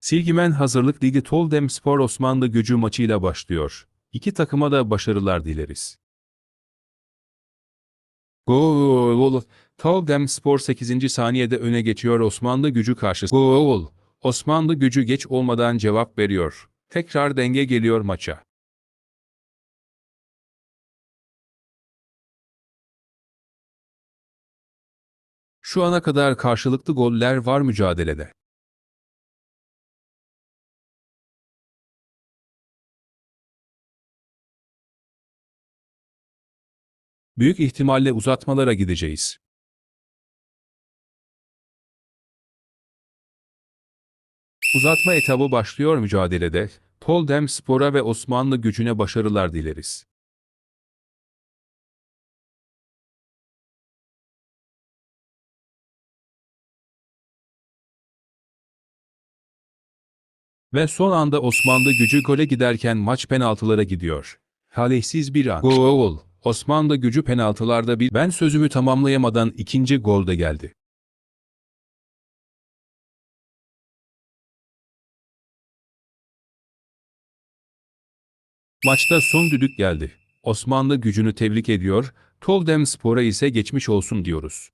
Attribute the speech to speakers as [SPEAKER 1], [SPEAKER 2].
[SPEAKER 1] Silgimen Hazırlık Ligi Toldem Spor Osmanlı gücü maçıyla başlıyor. İki takıma da başarılar dileriz. Gol! Toldem Spor 8. saniyede öne geçiyor Osmanlı gücü karşısında. Gol! Osmanlı gücü geç olmadan cevap veriyor. Tekrar denge geliyor maça. Şu ana kadar karşılıklı goller var mücadelede. Büyük ihtimalle uzatmalara gideceğiz. Uzatma etabı başlıyor mücadelede. Toldem Spor'a ve Osmanlı gücüne başarılar dileriz. Ve son anda Osmanlı gücü gole giderken maç penaltılara gidiyor. Talihsiz bir an. Gol. Osmanlı gücü penaltılarda bir ben sözümü tamamlayamadan ikinci gol de geldi. Maçta son düdük geldi. Osmanlı gücünü tebrik ediyor, Toldem Spor'a ise geçmiş olsun diyoruz.